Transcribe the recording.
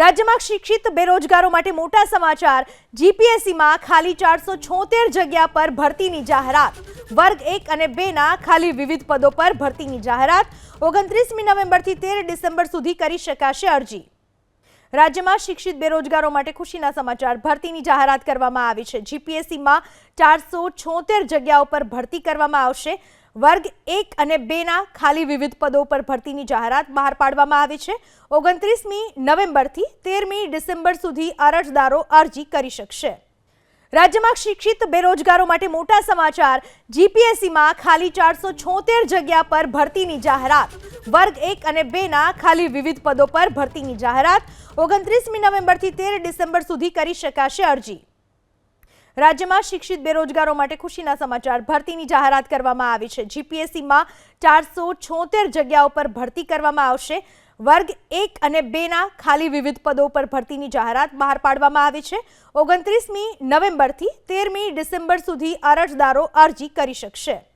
રાજ્યમાં શિક્ષિત બેરોજગારો માટે મોટા સમાચાર. જીપીએસસીમાં ખાલી ચારસો છોતેર જગ્યા પર ભરતીની જાહેરાત. વર્ગ એક અને બેના ખાલી વિવિધ પદો પર ભરતીની જાહેરાત. ઓગણત્રીસમી નવેમ્બરથી તેર ડિસેમ્બર સુધી કરી શકાશે અરજી. રાજ્યમાં શિક્ષિત બેરોજગારો માટે ખુશીના સમાચાર. ભરતીની જાહેરાત કરવામાં આવી છે. જીપીએસસીમાં ચારસો છોતેર જગ્યાઓ પર ભરતી કરવામાં આવશે. વર્ગ એક અને બેના ખાલી વિવિધ પદો પર ભરતીની જાહેરાત બહાર પાડવામાં આવી છે. ઓગણત્રીસમી નવેમ્બરથી તેરમી ડિસેમ્બર સુધી અરજદારો અરજી કરી શકશે. રાજ્યમાં શિક્ષિત બેરોજગારો માટે મોટા સમાચાર. જીપીએસસીમાં ખાલી ચારસો છોતેર જગ્યા પર ભરતીની જાહેરાત. વર્ગ એક અને બેના ખાલી વિવિધ પદો પર ભરતીની જાહેરાત. ઓગણત્રીસમી નવેમ્બરથી તેર ડિસેમ્બર સુધી કરી શકાશે અરજી. રાજ્યમાં શિક્ષિત બેરોજગારો માટે ખુશીના સમાચાર. ભરતીની જાહેરાત કરવામાં આવી છે. જીપીએસસીમાં ચારસો છોતેર જગ્યાઓ પર ભરતી કરવામાં આવશે. વર્ગ એક અને બેના ખાલી વિવિધ પદો પર ભરતીની જાહેરાત બહાર પાડવામાં આવી છે. ઓગણત્રીસમી નવેમ્બરથી તેરમી ડિસેમ્બર સુધી અરજદારો અરજી કરી શકશે.